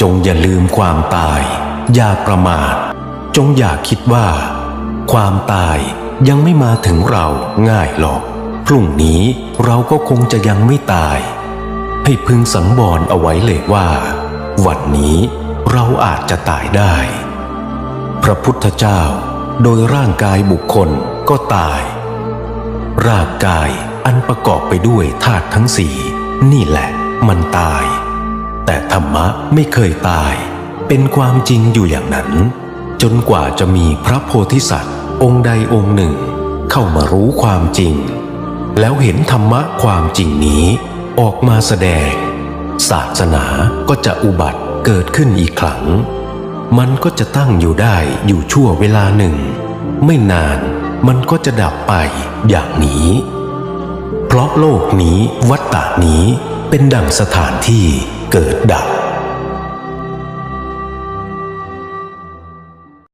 จงอย่าลืมความตาย อย่าประมาท จงอย่าคิดว่า ความตายยังไม่มาถึงเราง่ายหรอก พรุ่งนี้เราก็คงจะยังไม่ตาย ให้พึงสังวรเอาไว้เลยว่า วันนี้เราอาจจะตายได้ พระพุทธเจ้าโดยร่างกายบุคคลก็ตาย ร่างกายอันประกอบไปด้วยธาตุทั้งสี่นี่แหละมันตาย แต่ธรรมะไม่เคยตาย เป็นความจริงอยู่อย่างนั้น จนกว่าจะมีพระโพธิสัตว์ องค์ใดองค์หนึ่ง เข้ามารู้ความจริง แล้วเห็นธรรมะความจริงนี้ ออกมาแสดง ศาสนาก็จะอุบัติเกิดขึ้นอีกครั้ง มันก็จะตั้งอยู่ได้อยู่ชั่วเวลาหนึ่ง ไม่นานมันก็จะดับไปอย่างนี้ เพราะโลกนี้วัฏฏะนี้เป็นดังสถานที่ เกิดดับ